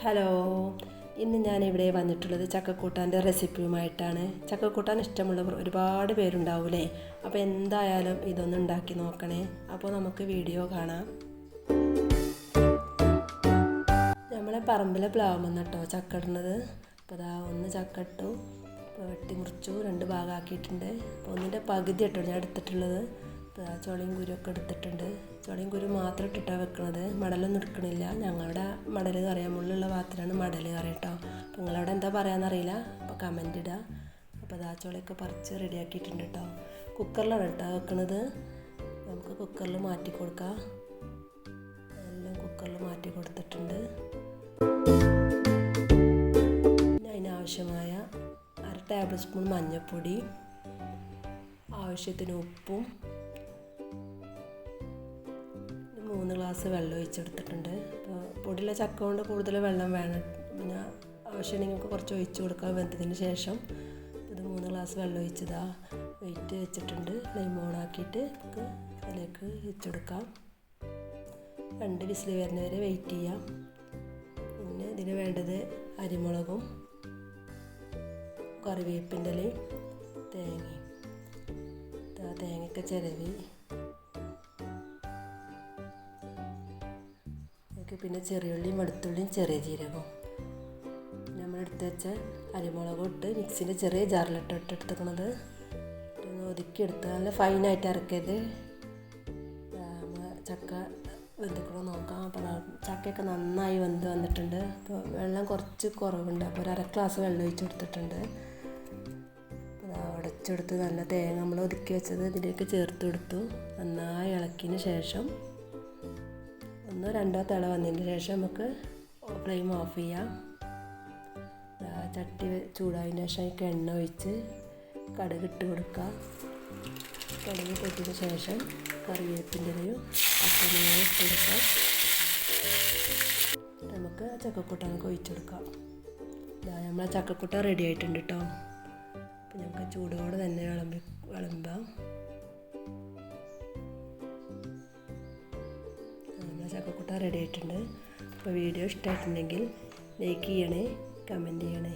Hello. ഇന്ന് ഞാൻ ഇവിടെ വന്നിട്ടുള്ളത് ചക്കക്കൂട്ടാന്റെ റെസിപ്പിയുമായിട്ടാണ്. ചക്കക്കൂട്ടാൻ ഇഷ്ടമുള്ളവർ ഒരുപാട് പേരുണ്ടാവൂലേ? അപ്പോൾ എന്തായാലും ഇതൊന്ന് ഉണ്ടാക്കി നോക്കണേ. അപ്പോൾ നമുക്ക് വീഡിയോ കാണാം. നമ്മളെ പറമ്പിലെ പ്ലാവുമെന്ന് കേട്ടോ ചക്ക ഇടുന്നത് അപ്പോൾ അതാ ഒന്ന് ചക്ക ഇട്ടു വെട്ടി മുറിച്ചു. രണ്ട് ഭാഗമാക്കിയിട്ടുണ്ട്. അപ്പോൾ ഒന്നിന്റെ പകുതി കേട്ടോ ഞാൻ എടുത്തിട്ടുള്ളത്. ചുളയും കുരുവൊക്കെ എടുത്തിട്ടുണ്ട്. ചുളയും കുരു മാത്രം ഇട്ടിട്ടാണ് വെക്കുന്നത് മടലൊന്നും എടുക്കണില്ല. ഞങ്ങളുടെ മടൽ കറിയാൻ മുള്ളുള്ള പാത്രമാണ് മടൽ കറി കേട്ടോ അപ്പോൾ നിങ്ങളവിടെ എന്താ പറയാമെന്നറിയില്ല അപ്പോൾ കമന്റ് ഇടുക അപ്പോൾ ആ ചുളയൊക്കെ പറിച്ച് റെഡിയാക്കിയിട്ടുണ്ട് കേട്ടോ കുക്കറിലാണ് കേട്ടോ വെക്കണത്. നമുക്ക് കുക്കറിൽ മാറ്റി കൊടുക്കാം. എല്ലാം കുക്കറിൽ മാറ്റി കൊടുത്തിട്ടുണ്ട്. പിന്നെ അതിനാവശ്യമായ അര ടേബിൾ സ്പൂൺ മഞ്ഞൾപ്പൊടി ആവശ്യത്തിന് ഉപ്പും ഗ്ലാസ് വെള്ളം ഒഴിച്ചെടുത്തിട്ടുണ്ട്. അപ്പോൾ പൊടിയുള്ള ചക്ക കൊണ്ട് കൂടുതൽ വെള്ളം വേണം. പിന്നെ ആവശ്യം നിങ്ങൾക്ക് കുറച്ച് ഒഴിച്ച് കൊടുക്കാം വെന്തതിന് ശേഷം ഇത് മൂന്ന് ഗ്ലാസ് വെള്ളം ഒഴിച്ചതാ. വെയിറ്റ് വെച്ചിട്ടുണ്ട്. ഫ്ലെയിം ഓൺ ആക്കിയിട്ട് നമുക്ക് അതിലേക്ക് വെച്ചെടുക്കാം രണ്ട് വിസിൽ വരുന്നവരെ വെയിറ്റ് ചെയ്യാം. പിന്നെ ഇതിന് വേണ്ടത് അരിമുളകും കറിവേപ്പിന്റെ ഇലയും തേങ്ങയും. തേങ്ങയൊക്കെ ചിരവി. അതിലേക്ക് പിന്നെ ചെറിയുള്ളിയും വെളുത്തുള്ളിയും ചെറിയ ജീരകവും. നമ്മൾ എടുത്ത് വെച്ച അരിമുളകും ഇട്ട് മിക്സിന്റെ ചെറിയ ജാറിലിട്ട് ഇട്ട് എടുത്തേക്കണത് ഒന്ന് ഒതുക്കി എടുത്ത് നല്ല ഫൈനായിട്ട് ഇറക്കിയത് ചക്ക വെന്തിക്കണോ നോക്കാം. അപ്പോൾ ചക്കയൊക്കെ നന്നായി വെന്ത് വന്നിട്ടുണ്ട്. അപ്പോൾ വെള്ളം കുറച്ച് കുറവുണ്ട്. അപ്പോൾ ഒരു അര ഗ്ലാസ് വെള്ളം ഒഴിച്ച് കൊടുത്തിട്ടുണ്ട്. അടച്ചെടുത്ത് നല്ല തേങ്ങ നമ്മൾ ഒതുക്കി വെച്ചത് ഇതിലേക്ക് ചേർത്ത് കൊടുത്തു. നന്നായി ഇളക്കിയതിന് ശേഷം ഒന്നോ രണ്ടോ തിള വന്നതിന് ശേഷം നമുക്ക് ഫ്ലെയിം ഓഫ് ചെയ്യാം. ചട്ടി ചൂടായതിന് ശേഷം അതിലേക്ക് എണ്ണ ഒഴിച്ച് കടുക് ഇട്ട് കൊടുക്കുക. കടുക് പൊട്ടിയതിന് ശേഷം കറിവേപ്പിന്റെ ഇലയും പച്ചമുളകും ഇട്ട് കൊടുക്കാം. നമുക്ക് ചക്കക്കൂട്ടാനൊക്കെ ഇതാ നമ്മളെ ചക്കക്കൂട്ട റെഡി ആയിട്ടുണ്ട് കേട്ടോ അപ്പം നമുക്ക് ചൂടോടെ തന്നെ വിളമ്പി വിളമ്പാം. നമ്മുടെ ചക്കക്കൂട്ട റെഡി ആയിട്ടുണ്ട് അപ്പോൾ വീഡിയോ ഇഷ്ടമായിട്ടുണ്ടെങ്കിൽ ലൈക്ക് ചെയ്യണേ കമന്റ് ചെയ്യണേ